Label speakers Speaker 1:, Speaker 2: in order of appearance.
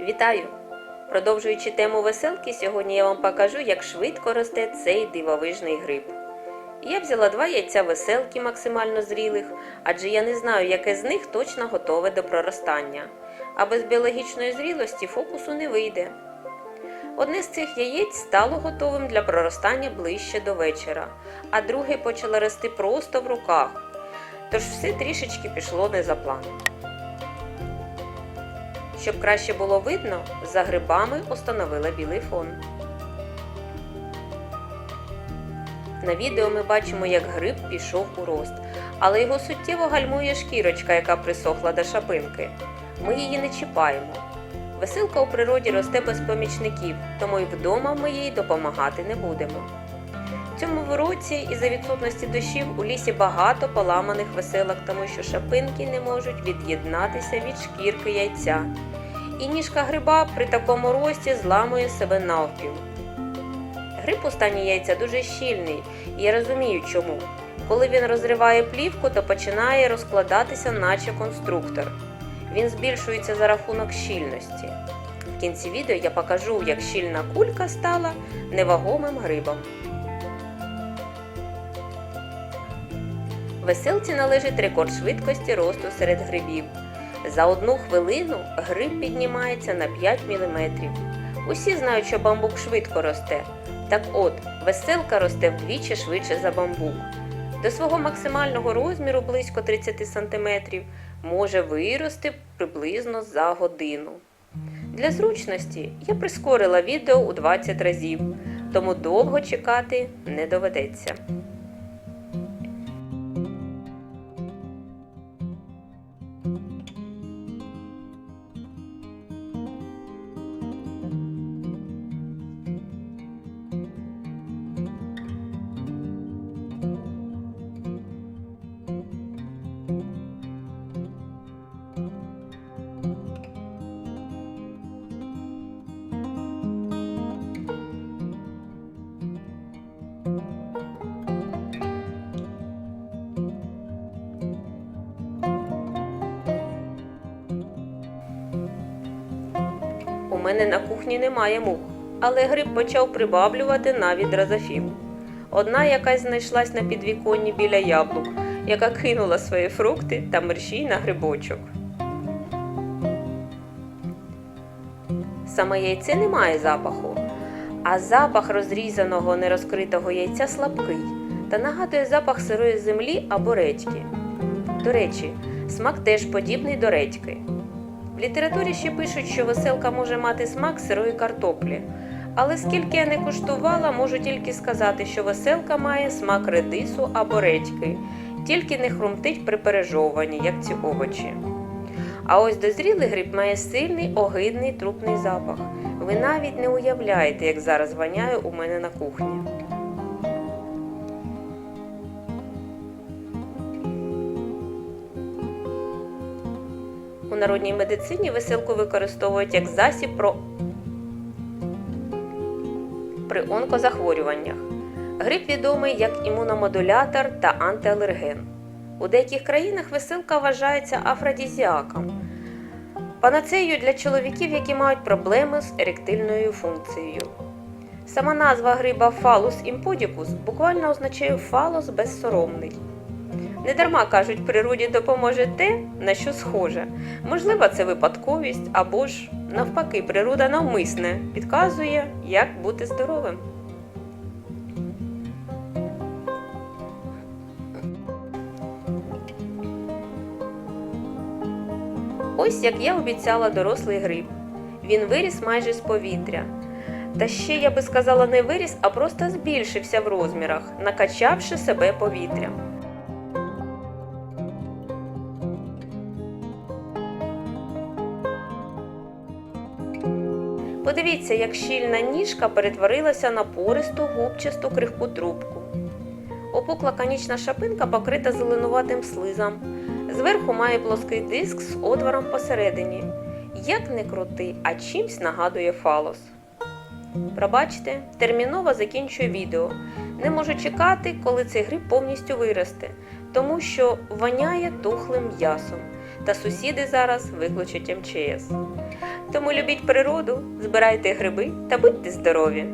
Speaker 1: Вітаю! Продовжуючи тему веселки, сьогодні я вам покажу, як швидко росте цей дивовижний гриб. Я взяла два яйця веселки максимально зрілих, адже я не знаю, яке з них точно готове до проростання. А без біологічної зрілості фокусу не вийде. Одне з цих яєць стало готовим для проростання ближче до вечора, а друге почало рости просто в руках. Тож все трішечки пішло не за планом. Щоб краще було видно, за грибами установила білий фон. На відео ми бачимо, як гриб пішов у рост, але його суттєво гальмує шкірочка, яка присохла до шапинки. Ми її не чіпаємо. Веселка у природі росте без помічників, тому і вдома ми їй допомагати не будемо. В цьому році із-за відсутності дощів у лісі багато поламаних веселок, тому що шапинки не можуть від'єднатися від шкірки яйця. І ніжка гриба при такому рості зламує себе навпіл. Гриб у стані яйця дуже щільний, і я розумію чому. Коли він розриває плівку, то починає розкладатися, наче конструктор. Він збільшується за рахунок щільності. В кінці відео я покажу, як щільна кулька стала невагомим грибом. Веселці належить рекорд швидкості росту серед грибів. За одну хвилину гриб піднімається на 5 мм. Усі знають, що бамбук швидко росте. Так от, веселка росте вдвічі швидше за бамбук. До свого максимального розміру близько 30 см може вирости приблизно за годину. Для зручності я прискорила відео у 20 разів, тому довго чекати не доведеться. У мене на кухні немає мух, але гриб почав прибаблювати навіть дрозофіл. Одна якась знайшлась на підвіконні біля яблук, яка кинула свої фрукти та мерщій на грибочок. Саме яйце не має запаху, а запах розрізаного нерозкритого яйця слабкий та нагадує запах сирої землі або редьки. До речі, смак теж подібний до редьки. В літературі ще пишуть, що веселка може мати смак сирої картоплі. Але скільки я не куштувала, можу тільки сказати, що веселка має смак редису або редьки, тільки не хрумтить при пережовуванні, як ці овочі. А ось дозрілий гриб має сильний огидний трупний запах. Ви навіть не уявляєте, як зараз воняє у мене на кухні. У народній медицині веселку використовують як засіб про... при онкозахворюваннях. Гриб відомий як імуномодулятор та антиалерген. У деяких країнах веселка вважається афродізіаком, панацеєю для чоловіків, які мають проблеми з еректильною функцією. Сама назва гриба фалус імподікус буквально означає фалос безсоромний. Недарма кажуть, природі допоможе те, на що схоже. Можливо, це випадковість або ж, навпаки, природа навмисне підказує, як бути здоровим. Ось як я обіцяла дорослий гриб. Він виріс майже з повітря. Та ще я би сказала не виріс, а просто збільшився в розмірах, накачавши себе повітрям. Подивіться, як щільна ніжка перетворилася на пористу губчасту крихку трубку. Опукла конічна шапинка покрита зеленуватим слизом. Зверху має плоский диск з отвором посередині. Як не крути, а чимсь нагадує фалос. Пробачте, терміново закінчую відео. Не можу чекати, коли цей гриб повністю виросте, тому що воняє тухлим м'ясом. Та сусіди зараз викличуть МЧС. Тому любіть природу, збирайте гриби та будьте здорові!